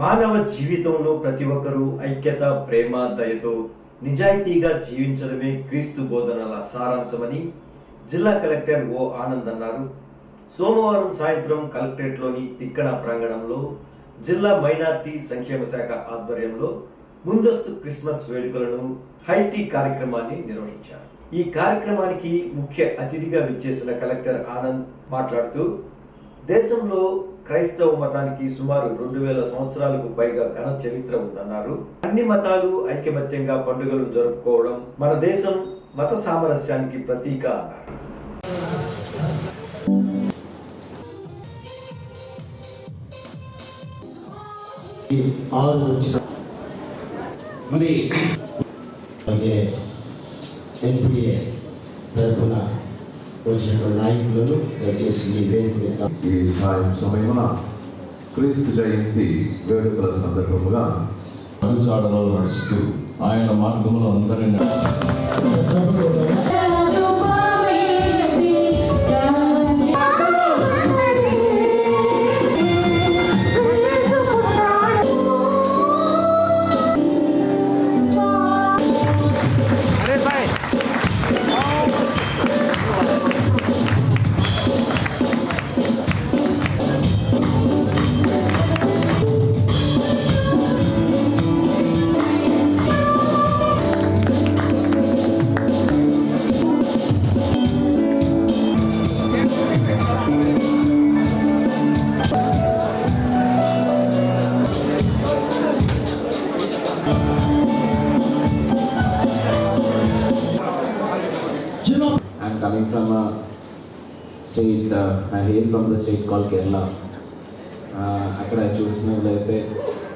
మానవ జీవితంలో ప్రతి ఒక్కరూ ఐక్యత ప్రేమ దయతో నిజాయితీగా జీవించడమే క్రీస్తు బోధనల సారాంశమని జిల్లా కలెక్టర్ ఓ ఆనంద్ అన్నారు. సోమవారం సాయంత్రం కలెక్టరేట్లోని తిక్కన ప్రాంగణంలో జిల్లా మైనార్టీ సంక్షేమ శాఖ ఆధ్వర్యంలో ముందస్తు క్రిస్మస్ వేడుకలను హైటీ కార్యక్రమాన్ని నిర్వహించారు. ఈ కార్యక్రమానికి ముఖ్య అతిథిగా విచ్చేసిన కలెక్టర్ ఆనంద్ మాట్లాడుతూ దేశంలో క్రైస్తవ మతానికి సుమారు రెండు వేల సంవత్సరాలకు పైగా ఘన చరిత్ర ఉందన్నారు. అన్ని మతాలు ఐకమత్యంగా పండుగలు జరుపుకోవడం మన దేశం మత సామరస్యానికి ప్రతీక అన్నారు. మరి తరఫున వచ్చినటువంటి నాయకులను దయచేసి మీ వేదిక ఈ సాయం సమయమున క్రీస్తు జయంతి వేడుకల సందర్భముగా అడుగుజాడలో నడుస్తూ ఆయన మార్గంలో అందరినీ state, uh, I hail from the state called Kerala. Uh, అక్కడ చూసినట్లయితే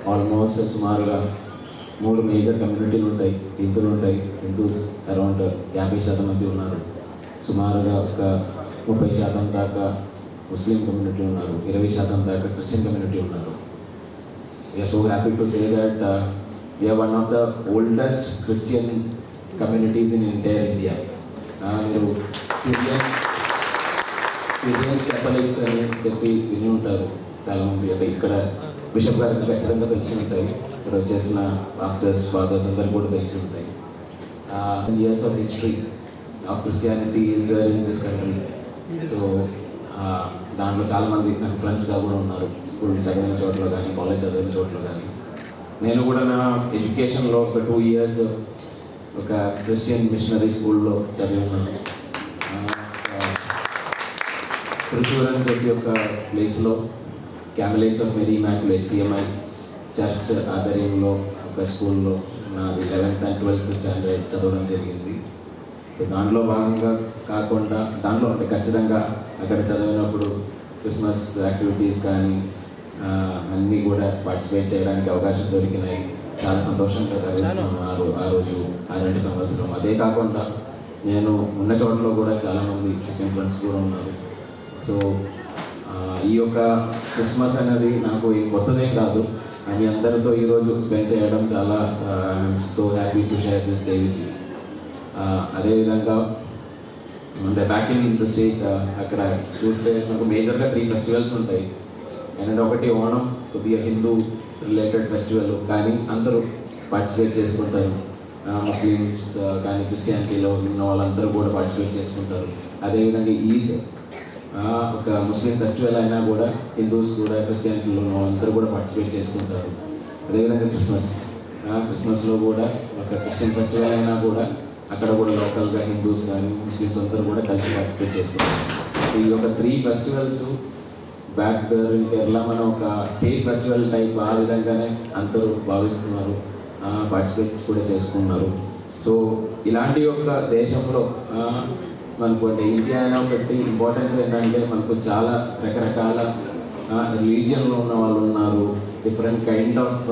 ఆల్మోస్ట్ సుమారుగా మూడు మేజర్ కమ్యూనిటీలు ఉంటాయి. హిందువులు ఉంటాయి. హిందూస్ అరౌండ్ యాభై శాతం మంది ఉన్నారు. సుమారుగా ఒక ముప్పై శాతం దాకా ముస్లిం కమ్యూనిటీ ఉన్నారు. ఇరవై శాతం దాకా క్రిస్టియన్ కమ్యూనిటీ ఉన్నారు. We are so happy to say that we are one of the oldest Christian communities in entire India మీరు సిరియన్ సిరియన్ కెథలిక్స్ అని చెప్పి విని ఉంటారు చాలామంది. అంటే ఇక్కడ బిషప్ గారికి ఖచ్చితంగా తెలిసి ఉంటాయి. ఇక్కడ వచ్చేసిన మాస్టర్స్ ఫాదర్స్ అందరు కూడా తెలిసి ఉంటాయి. Years of history of Christianity is there in this country so దాంట్లో చాలామంది నాకు ఫ్రెండ్స్గా కూడా ఉన్నారు. స్కూల్ చదివిన చోట్ల కానీ కాలేజ్ చదివిన చోట్ల కానీ. నేను కూడా నా ఎడ్యుకేషన్లో ఒక టూ ఇయర్స్ ఒక క్రిస్టియన్ మిషనరీ స్కూల్లో చదివి ఉన్నాను. త్రిశూర్ అని చెప్పి ఒక ప్లేస్లో Carmelites of Mary Immaculate CMI church ఆధ్వర్యంలో ఒక స్కూల్లో నాది లెవెన్త్ అండ్ ట్వెల్త్ స్టాండర్డ్ చదవడం జరిగింది. సో దాంట్లో భాగంగా కాకుండా దాంట్లో అంటే ఖచ్చితంగా అక్కడ చదివినప్పుడు క్రిస్మస్ యాక్టివిటీస్ కానీ అన్నీ కూడా పార్టిసిపేట్ చేయడానికి అవకాశం దొరికినాయి. చాలా సంతోషంగా గర్విస్తున్నాను ఆ ఆ రోజు ఆ రెండు సంవత్సరం. అదే కాకుండా నేను ఉన్న చోట్ల కూడా చాలామంది క్రిస్టియన్ ఫ్రెండ్స్ కూడా ఉన్నారు. సో ఈ యొక్క క్రిస్మస్ అనేది నాకు కొత్తదేం కాదు. మీ అందరితో ఈరోజు స్పెండ్ చేయడం చాలా so happy to share this day with అదేవిధంగా అంటే బ్యాక్ ఇన్ ద స్టేట్ అక్కడ చూస్తే నాకు మేజర్గా త్రీ ఫెస్టివల్స్ ఉంటాయి. అండ్ ఒకటి ఓణం కొద్దిగా హిందూ రిలేటెడ్ ఫెస్టివల్ కానీ అందరూ పార్టిసిపేట్ చేసుకుంటారు. ముస్లిమ్స్ కానీ క్రిస్టియానిటీలో ఉన్న వాళ్ళందరూ కూడా పార్టిసిపేట్ చేసుకుంటారు. అదేవిధంగా ఈద్ ఒక ముస్లిం ఫెస్టివల్ అయినా కూడా హిందూస్ కూడా క్రిస్టియానిటీలో ఉన్న వాళ్ళందరూ కూడా పార్టిసిపేట్ చేసుకుంటారు. అదేవిధంగా క్రిస్మస్. ఆ, క్రిస్మస్లో కూడా ఒక క్రిస్టియన్ ఫెస్టివల్ అయినా కూడా అక్కడ కూడా లోకల్గా హిందూస్ కానీ ముస్లిమ్స్ అందరూ కూడా కలిసి పార్టిసిపేట్ చేసుకుంటారు ఈ యొక్క three festivals back there in Kerala మనం ఒక స్టేట్ ఫెస్టివల్ టైప్ ఆ విధంగానే అందరూ భావిస్తున్నారు. పార్టిసిపేట్ కూడా చేసుకున్నారు. సో ఇలాంటి ఒక దేశంలో మనకు అంటే ఇండియా ఒకటి ఇంపార్టెన్స్ ఏంటంటే మనకు చాలా రకరకాల రిలీజియన్లో ఉన్న వాళ్ళు ఉన్నారు. డిఫరెంట్ కైండ్ ఆఫ్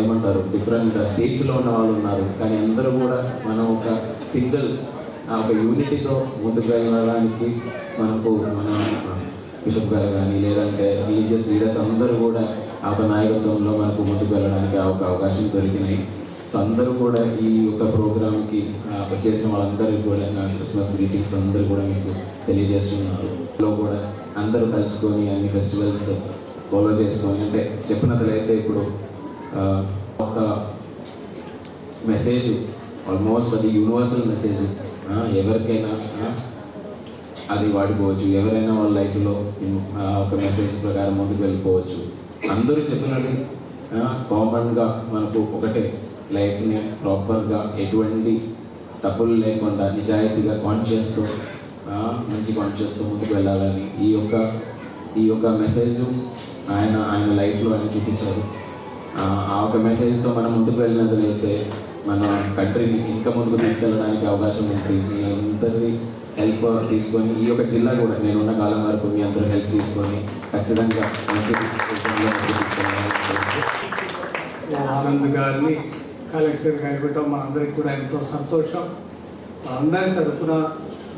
ఏమంటారు? డిఫరెంట్ స్టేట్స్లో ఉన్న వాళ్ళు ఉన్నారు. కానీ అందరూ కూడా మనం ఒక సింగిల్ ఒక యూనిటీతో ముందుకు వెళ్ళడానికి మనకు మన బిషప్ గారు కానీ లేదంటే రిలీజియస్ లీడర్స్ అందరూ కూడా ఆ ఒక నాయకత్వంలో మనకు ముందుకు వెళ్ళడానికి ఆ ఒక అవకాశం దొరికినాయి. సో అందరూ కూడా ఈ యొక్క ప్రోగ్రామ్కి వచ్చేసిన వాళ్ళందరికీ కూడా నా క్రిస్మస్ గ్రీటింగ్స్ అందరూ కూడా మీకు తెలియజేస్తున్నారు. లో కూడా అందరూ కలుసుకొని అన్ని ఫెస్టివల్స్ ఫాలో చేసుకొని అంటే చెప్పినట్లయితే ఇప్పుడు ఒక మెసేజ్ ఆల్మోస్ట్ అది యూనివర్సల్ మెసేజ్. ఎవరికైనా అది వాడుకోవచ్చు. ఎవరైనా వాళ్ళ లైఫ్లో ఒక మెసేజ్ ప్రకారం ముందుకు వెళ్ళిపోవచ్చు. అందరూ చెప్పినట్టు కామన్గా మనకు ఒకటే లైఫ్ని ప్రాపర్గా ఎటువంటి తప్పులు లేకుండా నిజాయితీగా కాన్షియస్తో మంచి కాన్షియస్తో ముందుకు వెళ్ళాలని ఈ యొక్క ఈ యొక్క మెసేజ్ ఆయన ఆయన లైఫ్లో ఆయన చూపించారు ఆ, ఒక మెసేజ్తో మనం ముందుకు వెళ్ళినట్లయితే మన కంట్రీని ఇంకా ముందుకు తీసుకెళ్ళడానికి అవకాశం ఉంటుంది మీ అందరి హెల్ప్ తీసుకొని ఈ యొక్క జిల్లా కూడా నేను ఉన్న కాలం వరకు మీ అందరూ హెల్ప్ తీసుకొని ఖచ్చితంగా మంచి ఆనంద్ గారిని కలెక్టర్ గారి మా అందరికి కూడా ఎంతో సంతోషం. మా అందరి తరఫున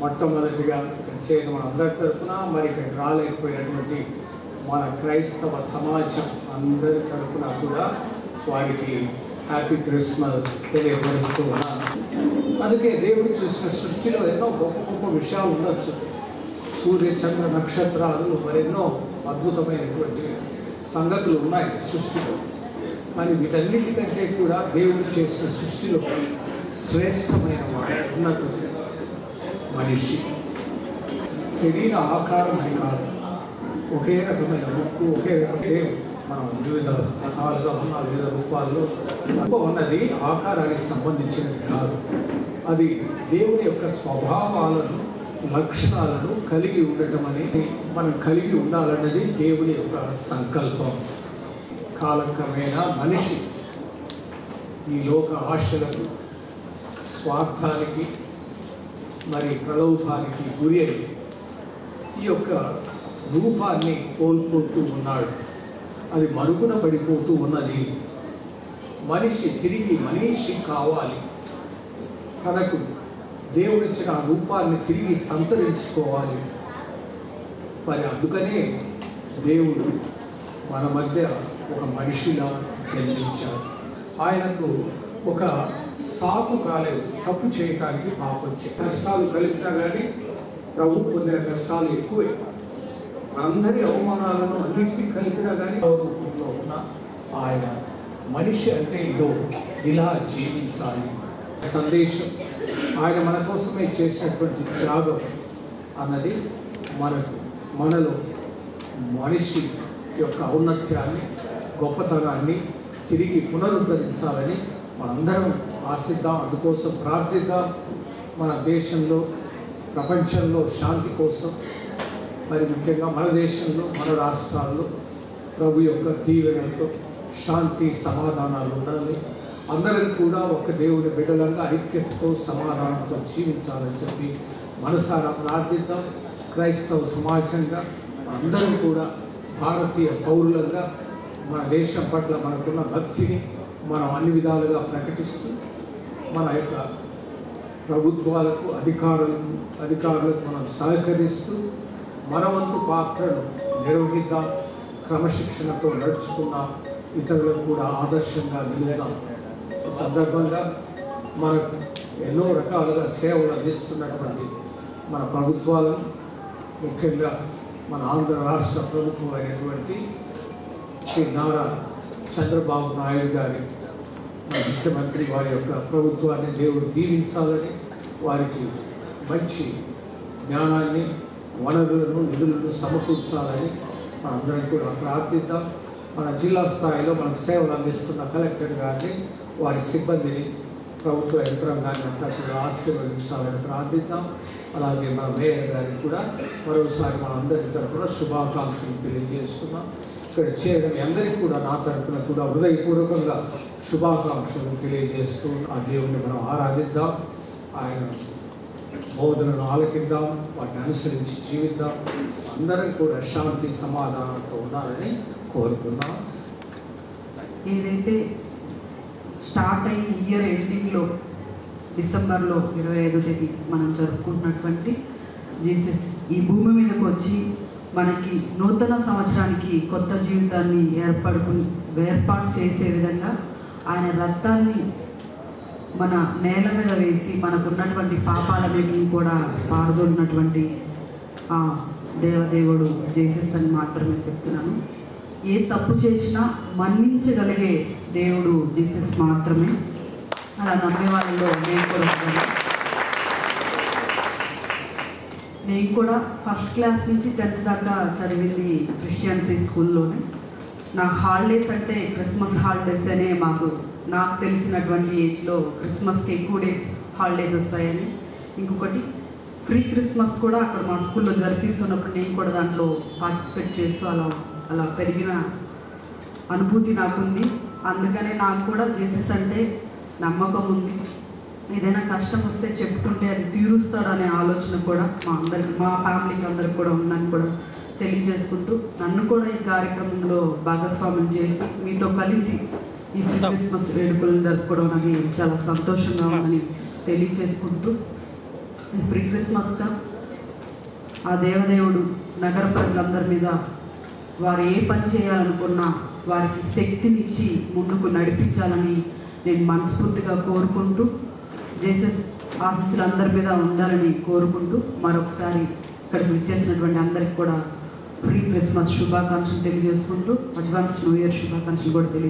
మొట్టమొదటిగా ప్రత్యేక మన అందరి తరఫున మరి ఇక్కడ రాలేకపోయినటువంటి మన క్రైస్తవ సమాజం అందరి తరఫున కూడా వారికి హ్యాపీ క్రిస్మస్ తెలియపరుస్తూ ఉన్నాను. అందుకే దేవుడు చూసిన సృష్టిలో ఎన్నో గొప్ప గొప్ప విషయాలు ఉండొచ్చు. సూర్య చంద్ర నక్షత్రాలు మరెన్నో అద్భుతమైనటువంటి సంగతులు ఉన్నాయి సృష్టిలో. మరి వీటన్నిటికంటే కూడా దేవుడు చేసిన సృష్టిలో శ్రేష్టమైన వాడు మనిషి. శరీర ఆకారం కాదు. ఒకే రకమైన ముక్కు ఒకే రకమే మనం వివిధ రకాలుగా ఉన్న వివిధ రూపాల్లో రూపం ఉన్నది ఆకారానికి సంబంధించినది కాదు. అది దేవుని యొక్క స్వభావాలను లక్షణాలను కలిగి ఉండటం అనేది మనం కలిగి ఉండాలన్నది దేవుని యొక్క సంకల్పం. కాలక్రమేణా మనిషి ఈ లోక ఆశలకు స్వార్థానికి మరి ప్రలోభానికి గురి అయి ఈ యొక్క రూపాన్ని కోల్పోతూ ఉన్నాడు. అది మరుగున పడిపోతూ ఉన్నది. మనిషి తిరిగి మనిషి కావాలి. తనకు దేవుడిచ్చిన ఆ రూపాన్ని తిరిగి సంతరించుకోవాలి. మరి అందుకనే దేవుడు మన మధ్య ఒక మనిషిలా జన్మించాడు ఆయనకు ఒక సాకు కాలేదు. తప్పు చేయటానికి పాపం కష్టాలు కలిపినా కానీ ప్రభు పొందిన కష్టాలు ఎక్కువే. అందరి అవమానాలను అన్నింటినీ కలిపినా కానీ రూపంలో ఉన్న ఆయన మనిషి అంటే ఇదో ఇలా జీవించాలి. సందేశం. ఆయన మన కోసమే చేసినటువంటి త్యాగం అన్నది మనకు మనలో మనిషి యొక్క ఔన్నత్యాన్ని గొప్పతనాన్ని తిరిగి పునరుద్ధరించాలని మనందరం ఆశిద్దాం. అందుకోసం ప్రార్థిద్దాం. మన దేశంలో ప్రపంచంలో శాంతి కోసం మరి ముఖ్యంగా మన దేశంలో మన రాష్ట్రాల్లో ప్రభు యొక్క దీవెనలతో శాంతి సమాధానాలు ఉండాలి. అందరం కూడా ఒక దేవుని బిడ్డలంగా ఐక్యతతో సమాధానంతో జీవించాలని చెప్పి మనసారా ప్రార్థిద్దాం. క్రైస్తవ సమాజంగా అందరం కూడా భారతీయ పౌరులంగా మన దేశం పట్ల మనకున్న భక్తిని మనం అన్ని విధాలుగా ప్రకటిస్తూ మన యొక్క ప్రభుత్వాలకు అధికారులకు అధికారులకు మనం సహకరిస్తూ మన వంతు పాత్రను నిర్వహిద్దాం క్రమశిక్షణతో నడుచుకుందాం ఇతరులకు కూడా ఆదర్శంగా నిలుద్దాం. సందర్భంగా మనకు ఎన్నో రకాలుగా సేవలు అందిస్తున్నటువంటి మన ప్రభుత్వాలను ముఖ్యంగా మన ఆంధ్ర రాష్ట్ర ప్రభుత్వం అయినటువంటి శ్రీ నారా చంద్రబాబు నాయుడు గారి ముఖ్యమంత్రి వారి యొక్క ప్రభుత్వాన్ని దేవుడు దీవించాలని వారికి మంచి జ్ఞానాన్ని వనరులను నిధులను సమకూర్చాలని మనందరం కూడా ప్రార్థిద్దాం. మన జిల్లా స్థాయిలో మనకు సేవలు అందిస్తున్న కలెక్టర్ గారిని వారి సిబ్బందిని ప్రభుత్వ యంత్రాంగాన్ని అంతా కూడా ఆశీర్వదించాలని ప్రార్థిద్దాం. అలాగే మన మేయర్ గారికి కూడా మరోసారి మనందరి తరఫున శుభాకాంక్షలు తెలియజేస్తున్నాం. ఇక్కడ చేయడం అందరికీ కూడా నా తరఫున కూడా హృదయపూర్వకంగా శుభాకాంక్షలు తెలియజేస్తూ ఆ దేవుణ్ణి మనం ఆరాధిద్దాం. ఆయన బోధనను ఆలకిద్దాం వాటిని అనుసరించి జీవిద్దాం. అందరం కూడా శాంతి సమాధానంతో ఉండాలని కోరుతున్నాం. ఏదైతే స్టార్ట్ అయిన ఇయర్ ఎండింగ్లో డిసెంబర్లో ఇరవై ఐదో తేదీ మనం జరుపుకుంటున్నటువంటి జీసస్ ఈ భూమి మీదకి వచ్చి మనకి నూతన సంవత్సరానికి కొత్త జీవితాన్ని ఏర్పడుకు ఏర్పాటు చేసే విధంగా ఆయన రక్తాన్ని మన నేల మీద వేసి మనకున్నటువంటి పాపాలన్నింటినీ కూడా పారదోలినటువంటి ఆ దేవదేవుడు జీసస్ అని మాత్రమే చెప్తున్నాను. ఏ తప్పు చేసినా మన్నించగలిగే దేవుడు జీసస్ మాత్రమే. అలా నమ్మే వాళ్ళలో నేను కూడా ఉన్నాను. నేను కూడా ఫస్ట్ క్లాస్ నుంచి టెన్త్ దాకా చదివింది క్రిస్టియన్సీ స్కూల్లోనే నా హాలిడేస్ అంటే క్రిస్మస్ హాలిడేస్ అనే మాకు నాకు తెలిసినటువంటి ఏజ్లో క్రిస్మస్కి ఎక్కువ డేస్ హాలిడేస్ వస్తాయని. ఇంకొకటి ఫ్రీ క్రిస్మస్ కూడా అక్కడ మా స్కూల్లో జరిపిస్తున్నప్పుడు నేను కూడా దాంట్లో పార్టిసిపేట్ చేస్తూ అలా అలా పెరిగిన అనుభూతి నాకుంది. అందుకనే నాకు కూడా జీసస్ అంటే నమ్మకం ఉంది. ఏదైనా కష్టం వస్తే చెప్పుకుంటే అది తీరుస్తాడనే ఆలోచన కూడా మా అందరికి మా ఫ్యామిలీకి అందరికి కూడా ఉందని కూడా తెలియజేసుకుంటూ నన్ను కూడా ఈ కార్యక్రమంలో భాగస్వామ్యం చేసి మీతో కలిసి ఈ క్రిస్మస్ వేడుకలను జరుపుకోవడం అనేది చాలా సంతోషంగా ఉందని తెలియజేసుకుంటూ ఈ ప్రీ క్రిస్మస్గా ఆ దేవదేవుడు నగర ప్రజలందరి మీద వారు ఏ పని చేయాలనుకున్నా వారికి శక్తినిచ్చి ముందుకు నడిపించాలని నేను మనస్ఫూర్తిగా కోరుకుంటూ జేసస్ ఆఫీసులు అందరి మీద ఉండాలని కోరుకుంటూ మరొకసారి ఇక్కడికి విచ్చేసినటువంటి అందరికి కూడా ప్రీ క్రిస్మస్ శుభాకాంక్షలు తెలియజేసుకుంటూ అడ్వాన్స్ న్యూ ఇయర్ శుభాకాంక్షలు కూడా తెలియ